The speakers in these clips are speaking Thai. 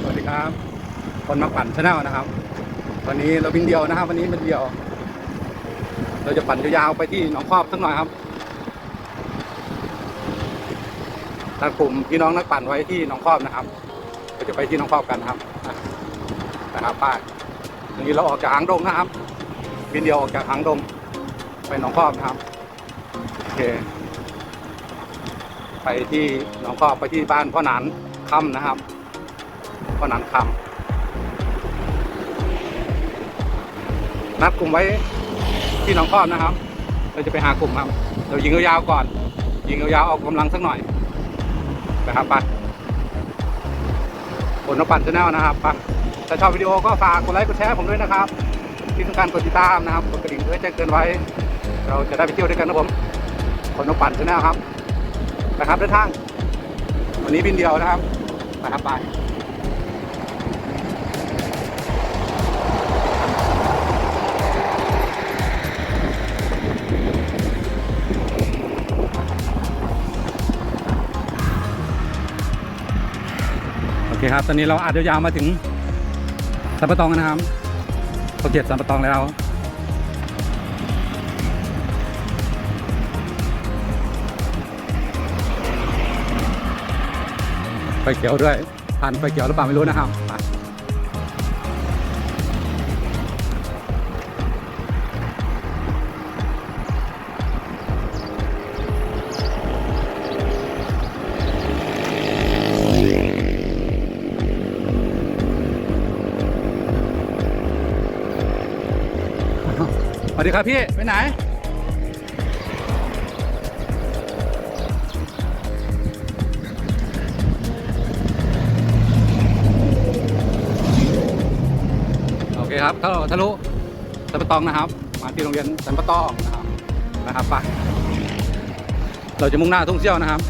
สวัสดีครับ คนมาปั่นชาแนลนะครับ วันนี้เราวิ่งเดียวนะครับ วันนี้เป็นเดียว เราจะปั่นยาวๆไปที่หนองครอบสักหน่อยครับทางกลุ่มพี่น้องนักปั่นไว้ที่หนองครอบนะครับก็จะไปที่หนองครอบกันครับนะครับป้ายวันนี้เราออกจากหางดงนะครับวินเดียวออกจากหางดงไปหนองครอบนะครับโอเค ไปที่หนองครอบไปที่บ้านพ่อหนานค่ำนะครับ ก็นันคำนัดกลุ่มไว้ที่หนองคอบนะครับ เราจะไปหากลุ่มครับเรายิงยาวๆก่อน ยิงยาวๆออกกำลังสักหน่อยนะครับไปผลนปั่นชาแนลนะครับไปถ้าชอบวิดีโอก็ฝากกดไลค์กดแชร์ผมด้วยนะครับ ที่สำคัญกดติดตามนะครับกดกระดิ่งเพื่อแจ้งเตือนไว้ เราจะได้ไปเที่ยวด้วยกันนะผมผลนปั่นชาแนลครับนะครับเดินทางวันนี้บินเดียวนะครับไปครับไป โอเครับ ตอนนี้เราอาจจะยาวมาถึงสัมปะตองนะครับเขาเกียสัมปะตองแล้วไฟเขียวด้วยผ่านไฟเขียวหรือเปล่าไม่รู้นะครับ วัสดีครับพี่ ไปไหน โอเคครับทะลุทะลุสันปะตองนะครับ มาที่โรงเรียนสันปะตองนะครับนะครับไปเราจะมุ่งหน้าทุ่งเซี่ยวนะครับ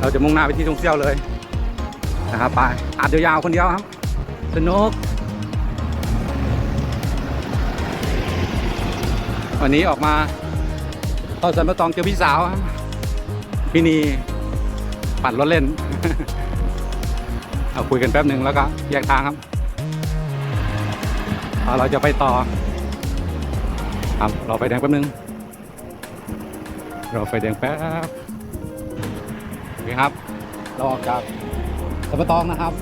เราจะมุ่งหน้าไปที่ทุ่งเซี่ยวเลยนะครับไปอาจจะยาวๆคนเดียวครับ สนุก วันนี้ออกมาเข้าสันปะตองเจอพี่สาวพี่นีปั่นรถเล่น เอาคุยกันแป๊บหนึ่งแล้วก็แยกทางครับเราจะไปต่อครับรอไฟแดงแป๊บหนึงรอไฟแดงแป๊บโอเคครับ เราออกจากสัมปะตองนะครับ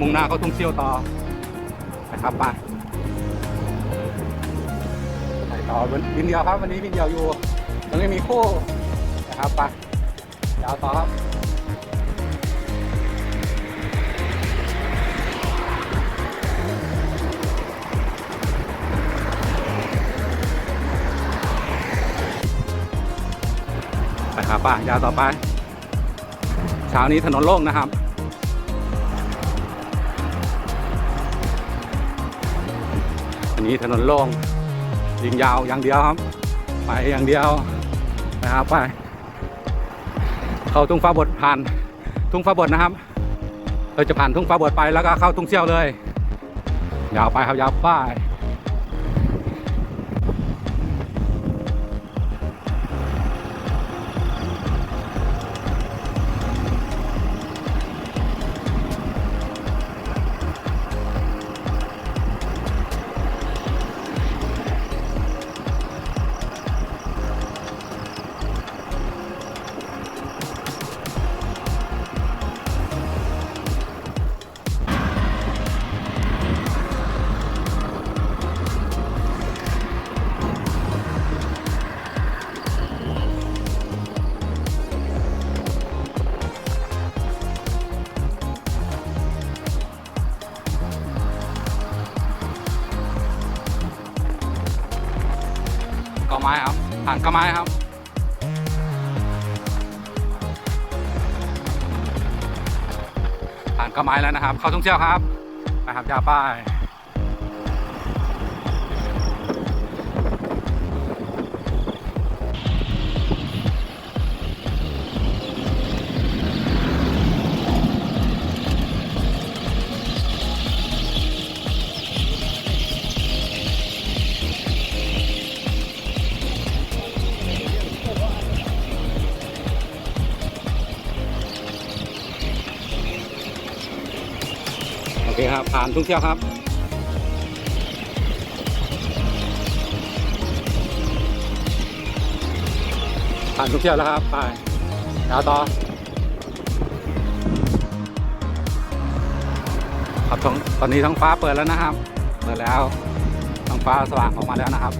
มุ่งหน้าเข้าทุ่งเซี่ยวต่อนะครับไป ไปต่อวินเดียวครับวันนี้วินเดียวอยู่ยังไม่มีคู่นะครับไปยาวต่อครับไปหาป่ายาวต่อไปเช้านี้ถนนโล่งนะครับอันนี้ถนนโล่ง ยิงยาวอย่างเดียวครับ ไปอย่างเดียวนะครับไป เข้าทุ่งฟ้าบดผ่านทุ่งฟ้าบดนะครับ เราจะผ่านทุ่งฟ้าบดไปแล้วก็เข้าทุ่งเซี่ยวเลย ยาวไปครับยาวไป ครับผ่านกอไม้ครับ ผ่านกระไม้แล้วนะครับ เข้าท่องเชี่ยวครับนะครับยาป้าย ผ่านทุ่งเที่ยวครับ ผ่านทุ่งเที่ยวแล้วครับ ไปดาวต่อครับตอนตอนนี้ท้องฟ้าเปิดแล้วนะครับ เปิดแล้วท้องฟ้าสว่างออกมาแล้วนะครับ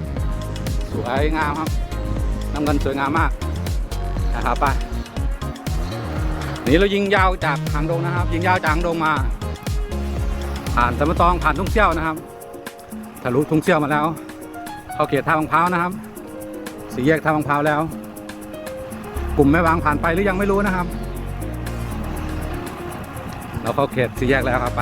สวยงามครับน้ำเงินสวยงามมากนะครับไปนี่เรายิงยาวจากหางดงนะครับ ยิงยาวจากหางดงมา ผ่านสมตองผ่านทุ่งเชี่ยวนะครับทะลุทุ่งเชี่ยวมาแล้ว เข้าเขตท่าบางพร้าวนะครับสี่แยกท่าบางพร้าวแล้ว กลุ่มแม่วางผ่านไปหรือยังไม่รู้นะครับ เราเข้าเขตสี่แยกแล้วครับไป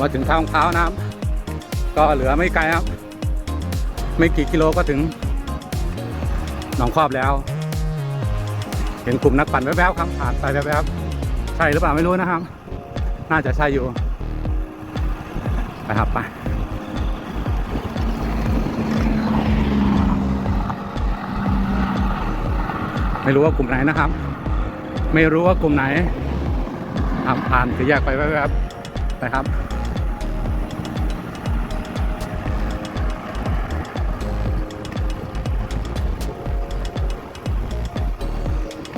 มาถึงท่าบางพร้านะครับ ก็เหลือไม่ไกลครับ ไม่กี่กิโลก็ถึงหนองครอบแล้ว เห็นกลุ่มนักปั่นแวบๆครับผ่านไปแวบๆใช่หรือเปล่าไม่รู้นะครับ น่าจะใช่อยู่ไปครับไปไม่รู้ว่ากลุ่มไหนนะครับ ไม่รู้ว่ากลุ่มไหนครับผ่านสี่แยกไปแวบๆไปครับ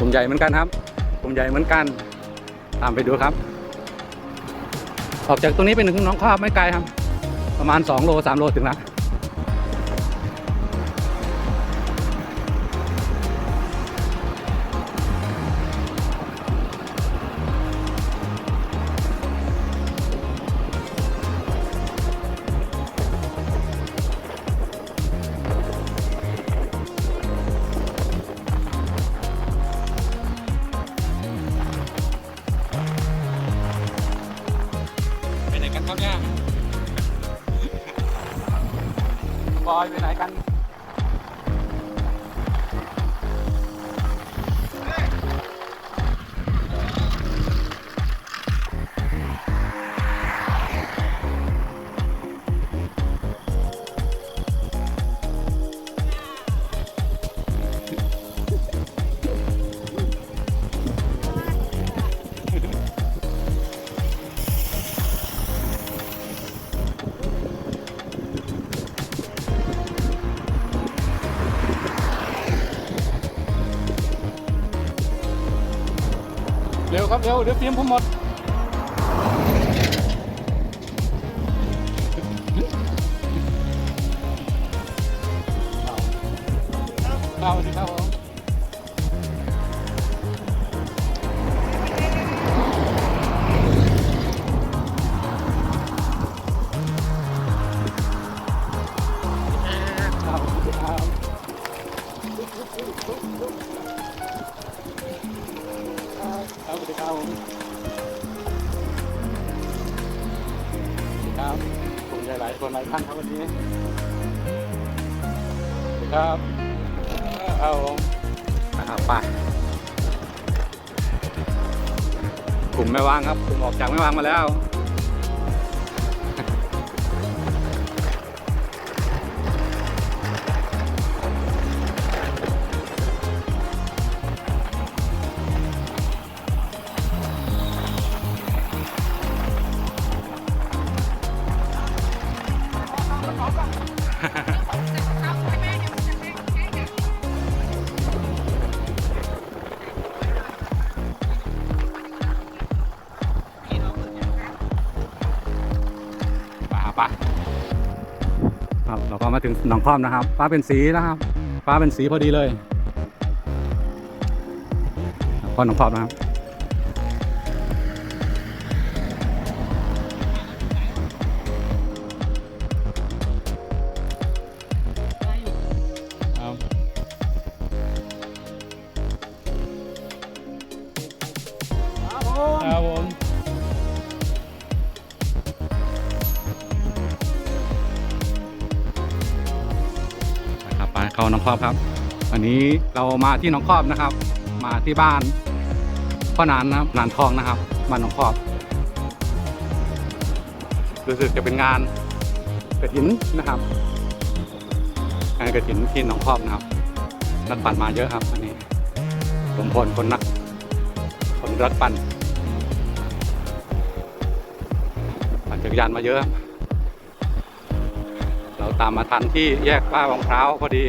กลุ่มใหญ่เหมือนกันครับกลุ่มใหญ่เหมือนกัน ตามไปดูครับ ออกจากตรงนี้ไปถึงน้องข้าวไม่ไกลครับ ประมาณ 2 โล 3 โลถึงแล้ว เร็วเดี๋ยวเตรียมผมหมด ครับเอาผมนะครับไปกลุ่มไม่ว่างครับกลุ่มออกจากไม่ว่างมาแล้ว ถึงหนองคอมนะครับ ฟ้าเป็นสีนะครับ ฟ้าเป็นสีพอดีเลยพอหนองคอมนะครับครับ องคอมครับ วันนี้เรามาที่หนองครอบนะครับ มาที่บ้านพ่อนานนะครับนานทองนะครับบ้านหนองครอบ รู้สึกจะเป็นงานกระถินนะครับงานกระถินที่หนองครอบนะครับ นักปั่นมาเยอะครับอันนี้ผมพลคนนักคนรักปั่นปั่นจักรยานมาเยอะ เราตามมาทันที่แยกป้ารองเท้าพอดี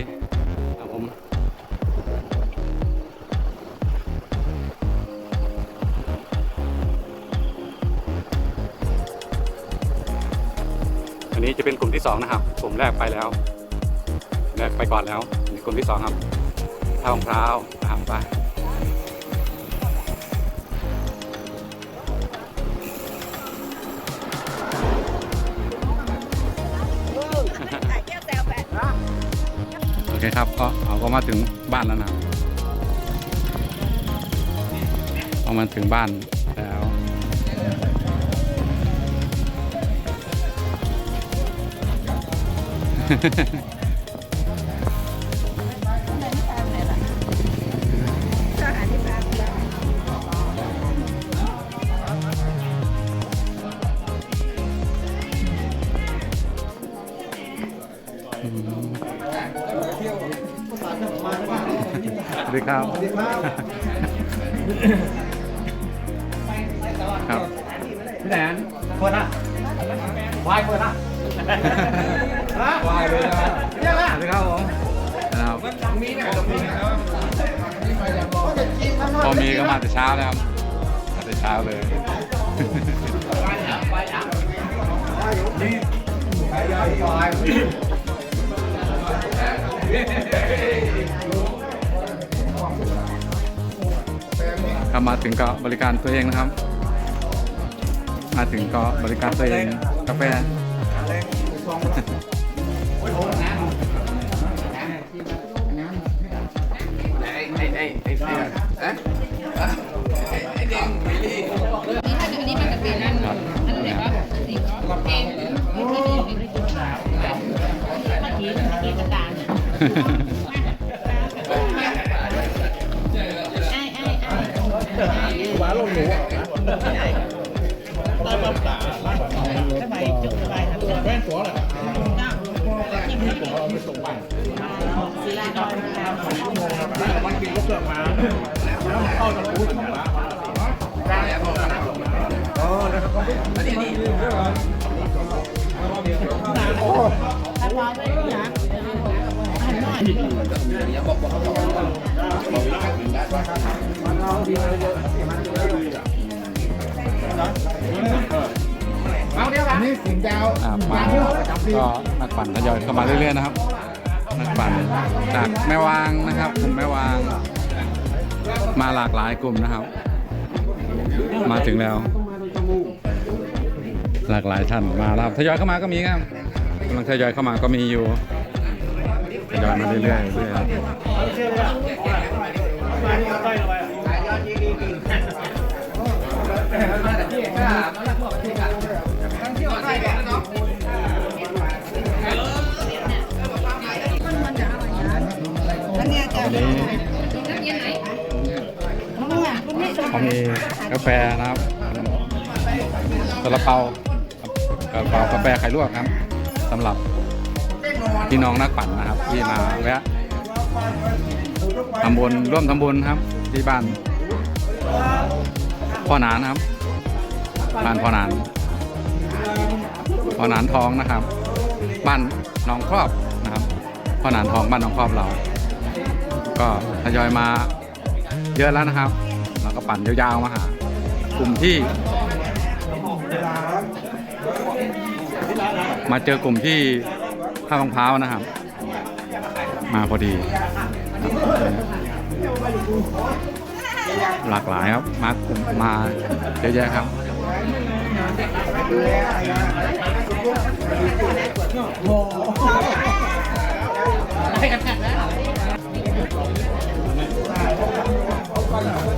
จะเป็นกลุ่มที่สองนะครับ กลุ่มแรกไปแล้วแรกไปก่อนแล้วกลุ่มที่สองครับท่ารองเท้านะครับไปโอเคครับก็เราก็มาถึงบ้านแล้วนะเอามาถึงบ้าน สวัสดีครับ ครับพี่แหนนเปิดอะวายเปิดอะ วายเลยนะเนี่ยสวัสดีครับผมนะครับพอมีก็มาแต่เช้าแล้วครับมาแต่เช้าเลยครับมาถึงก็บริการตัวเองนะครับ มาถึงก็บริการตัวเองกาแฟ อันนี้มันจะเป็นนั่นอันไหนวะสีก็เองไม่ที่มีไม่ที่ขาวเมื่อกี้เมื่อกี้กระดานไอ้ไอ้ไอ้หวานลงหนูอะทำไมจุดไปครับแว่นตัวเหรอที่มีผมเอาไปส่งไปศิลาดอนมันกินก็เกิดมาแล้วเข้าตะปูถึงแล้วอ๋อแล้วก็อันนี้นี่ถ้าพอไม่นะอันน้อยเอาเดียวกั นี่สิงดาวอ่ามาก็นักปั่นทยอยเข้ามาเรื่อยๆนะครับ นักปั่นจากแม่วางนะครับกลุ่มแม่วาง มาหลากหลายกลุ่มนะครับ มาถึงแล้ว หลากหลายท่านมาแล้วทยอยเข้ามาก็มีครับกำลังทยอยเข้ามาก็มีอยู่ทยอยมาเรื่อยๆเรื่อยๆ กาแฟนะครับซาลาเปาซาลาเปากาแฟไข่ลวกครับสำหรับพี่น้องนักปั่นนะครับ ที่มาแวะทำบุญร่วมทำบุญครับ ที่บ้านพ่อนานครับบ้านพ่อนานพ่อนานทองนะครับ บ้านหนองครอบนะครับพ่อนานทองบ้านหนองครอบเรา ก็ทยอยมาเยอะแล้วนะครับ แล้วก็ปั่นยาวๆมาหา กลุ่มที่ มาเจอกลุ่มที่ท่ามะพร้าวนะครับ มาพอดีหลากหลายครับมากลุ่มมาเยอะแยะครับเ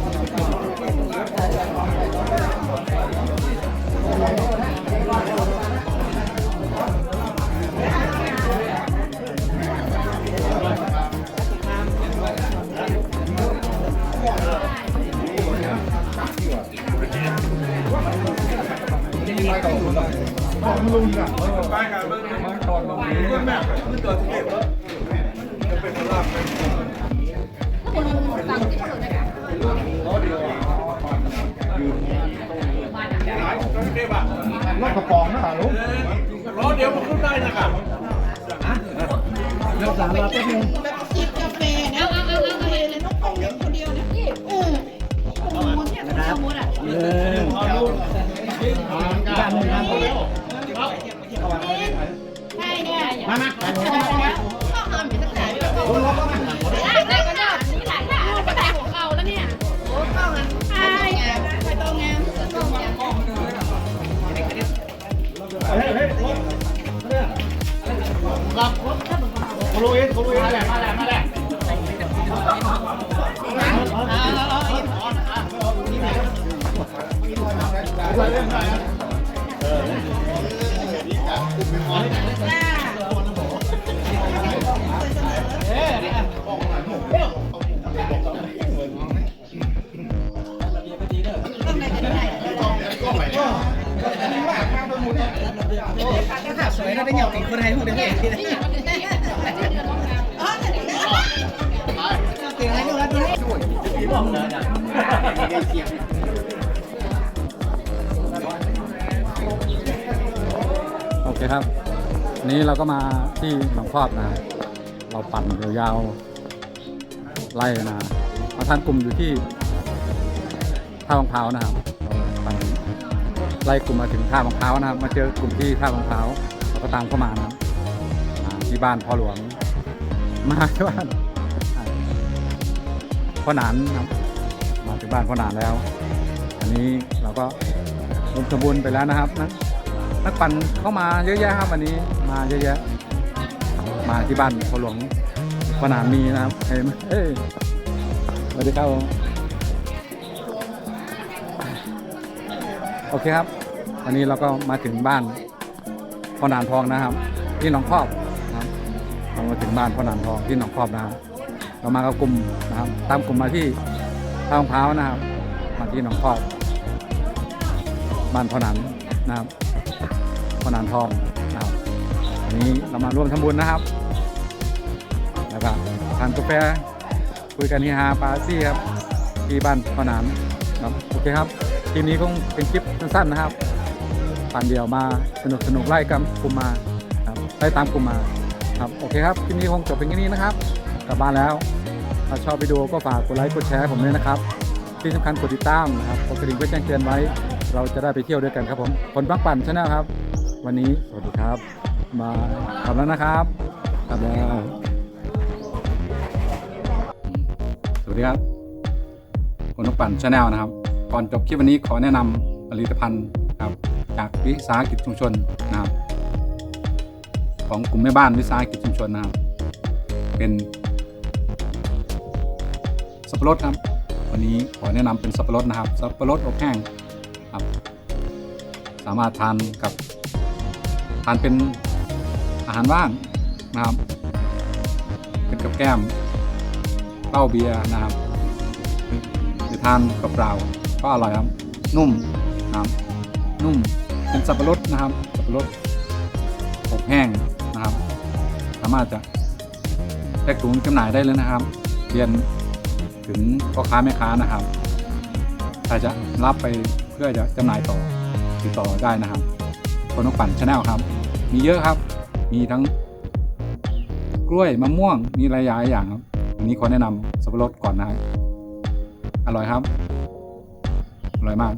สวยนะได้เหนียวติดคนไทยพูดได้ไหมติดอะ ครับ นี้เราก็มาที่หนองครอบนะเราปั่นยาวๆไล่นะมาทานกลุ่มอยู่ที่ท่าบางพร้าวนะครับเราปั่นไล่กลุ่มมาถึงท่าบางพร้าวนะครับ มาเจอกลุ่มที่ท่าบางพร้าวเราก็ตามเข้ามานะครับที่บ้านพ่อหลวงมาที่บ้านพ่อหนานครับมาถึงบ้านพ่อหนานแล้ว อันนี้เราก็ลงทำบุญไปแล้วนะครับนะ นักปั่นเข้ามาเยอะแยะครับวันนี้มาเยอะแยะ มาที่บ้านพอหลวงสนามมีนะครับเห็นไหมเอ้ยสวัสดีครับโอเคครับ วันนี้เราก็มาถึงบ้านพ่อนานทองนะครับที่หนองครอบนะครับเรามาถึงบ้านพ่อนานทองที่หนองครอบนะครับเรามากับกลุ่มนะครับ ตามกลุ่มมาที่ทามะพร้าวนะครับ มาที่หนองครอบบ้านพ่อนันนะครับ พนานทองนะครับอันนี้เรามาร่วมทำบุญนะครับ แล้วก็ทานกาแฟคุยกันที่ฮาปาซี่ครับที่บ้านพนานครับโอเคครับคลิปนี้คงเป็นคลิปสั้นๆนะครับผ่านเดียวมาสนุกสนุกไล่กับกลุ่มมาครับไล่ตามกลุ่มมาครับโอเคครับคลิปนี้คงจบเป็นแค่นี้นะครับกลับบ้านแล้วถ้าชอบวิดีโอก็ฝากกดไลค์กดแชร์ผมด้วยนะครับ ที่สำคัญกดติดตามนะครับกดกระดิ่งเพื่อแจ้งเตือนไว้ เราจะได้ไปเที่ยวด้วยกันครับผมคนบักปั่นชาแนลครับ วันนี้สวัสดีครับ มาขับแล้วนะครับขับแล้วสวัสดีครับคนบักปั่นชาแนลนะครับ ก่อนจบคลิปวันนี้ขอแนะนำผลิตภัณฑ์ครับจากวิสาหกิจชุมชนนะครับ ของกลุ่มแม่บ้านวิสาหกิจชุมชนนะครับ เป็นสับปะรดครับ วันนี้ขอแนะนำเป็นสับปะรดนะครับ สับปะรดอบแห้งครับ สามารถทานกับ ทานเป็นอาหารว่างนะครับ เป็นกับแก้มเหล้าเบียร์นะครับหรือทานกับเปล่าก็อร่อยครับ นุ่มนะครับนุ่มเป็นสับปะรดนะครับ สับปะรดอบแห้งนะครับ สามารถจะแพ็กถุงจำหน่ายได้เลยนะครับเรียนถึงพ่อค้าแม่ค้านะครับถ้าจะรับไปเพื่อจะจำหน่ายต่อติดต่อได้นะครับ คนนกปั่นชาแนลครับ มีเยอะครับ มีทั้งกล้วยมะม่วงมีหลายอย่างครับวันนี้ขอแนะนำสับปะรดก่อนนะครับอร่อยครับ อร่อยมาก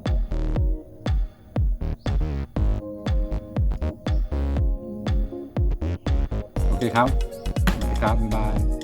โอเคครับ ครับบ๊ายบาย